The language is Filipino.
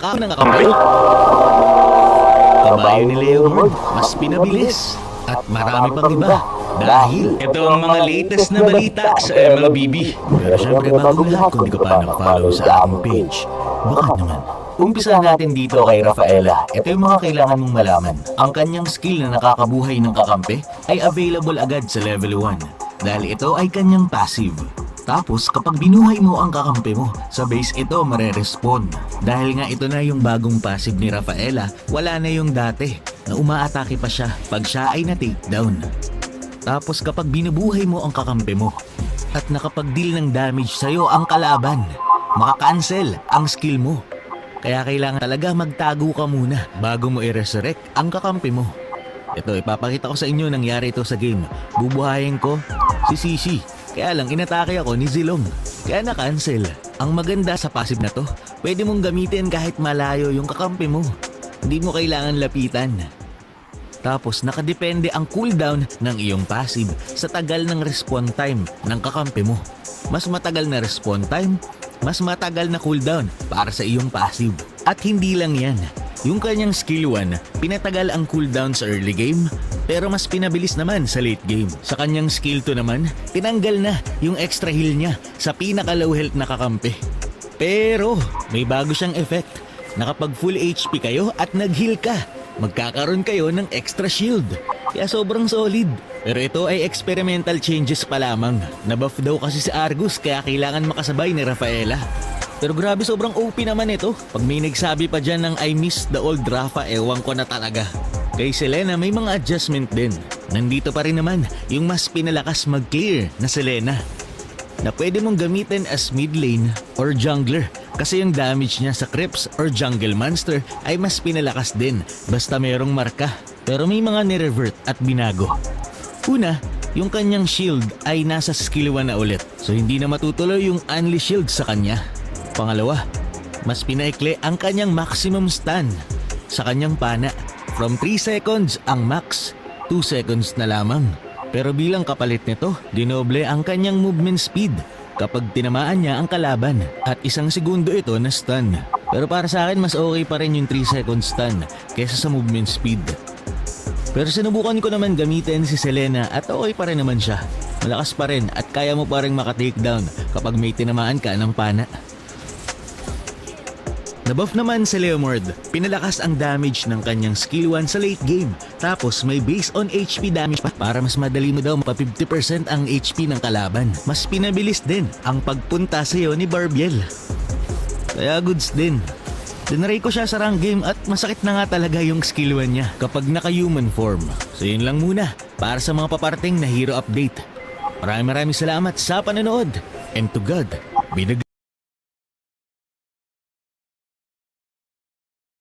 Ka ng kakampi. Kabayo ni Leomord, mas pinabilis. At marami pang iba. Dahil ito ang mga latest na balita sa MLBB. Pero syempre bago lahat kung di ka pa nag-follow sa aking page, baka naman. Umpisa natin dito kay Rafaela. Ito yung mga kailangan mong malaman. Ang kanyang skill na nakakabuhay ng kakampi ay available agad sa level 1 dahil ito ay kanyang passive. Tapos kapag binuhay mo ang kakampi mo, sa base ito mare-respawn. Dahil nga ito na yung bagong passive ni Rafaela, wala na yung dati na umaatake pa siya pag siya ay na-takedown. Tapos kapag binubuhay mo ang kakampi mo at nakapag-deal ng damage sa'yo ang kalaban, makakancel ang skill mo. Kaya kailangan talaga magtago ka muna bago mo i-resurrect ang kakampi mo. Ito, ipapakita ko sa inyo nangyari ito sa game. Bubuhayin ko si Sisi. Kaya lang inatake ako ni Zilong. Kaya na-cancel. Ang maganda sa passive na to, pwede mong gamitin kahit malayo yung kakampi mo. Hindi mo kailangan lapitan. Tapos nakadepende ang cooldown ng iyong passive sa tagal ng respawn time ng kakampi mo. Mas matagal na respawn time, mas matagal na cooldown para sa iyong passive. At hindi lang yan. Yung kanyang skill 1, pinatagal ang cooldown sa early game, pero mas pinabilis naman sa late game. Sa kanyang skill 2 naman, tinanggal na yung extra heal niya sa pinaka low health na kakampi. Pero may bago siyang effect na kapag full HP kayo at nag-heal ka, magkakaroon kayo ng extra shield. Kaya sobrang solid. Pero ito ay experimental changes pa lamang. Nabuff daw kasi si Argus kaya kailangan makasabay ni Rafaela. Pero grabe sobrang OP naman ito. Pag may nagsabi pa dyan ng I miss the old Rafa, ewan ko na talaga. Kay Selena may mga adjustment din. Nandito pa rin naman yung mas pinalakas mag-clear na Selena na pwede mong gamitin as mid lane or jungler kasi yung damage niya sa creeps or jungle monster ay mas pinalakas din basta merong marka. Pero may mga nirevert at binago. Una, yung kanyang shield ay nasa skill 1 na ulit so hindi na matutuloy yung unleash shield sa kanya. Pangalawa, mas pinaikli ang kanyang maximum stun sa kanyang pana. From 3 seconds ang max, 2 seconds na lamang. Pero bilang kapalit nito, dinoble ang kanyang movement speed kapag tinamaan niya ang kalaban at isang segundo ito na stun. Pero para sa akin mas okay pa rin yung 3 second stun kesa sa movement speed. Pero sinubukan ko naman gamitin si Selena at okay pa rin naman siya. Malakas pa rin at kaya mo pa rin maka-takedown kapag may tinamaan ka ng pana. Nabuff naman si Leomord. Pinalakas ang damage ng kanyang skill 1 sa late game. Tapos may base on HP damage pa para mas madali mo daw mapa 50% ang HP ng kalaban. Mas pinabilis din ang pagpunta sa iyo ni Barbiel. Kaya goods din. Dinaray ko siya sa rank game at masakit na nga talaga yung skill 1 niya kapag naka-human form. So yun lang muna para sa mga paparting na hero update. Maraming maraming salamat sa panonood. And to God, be the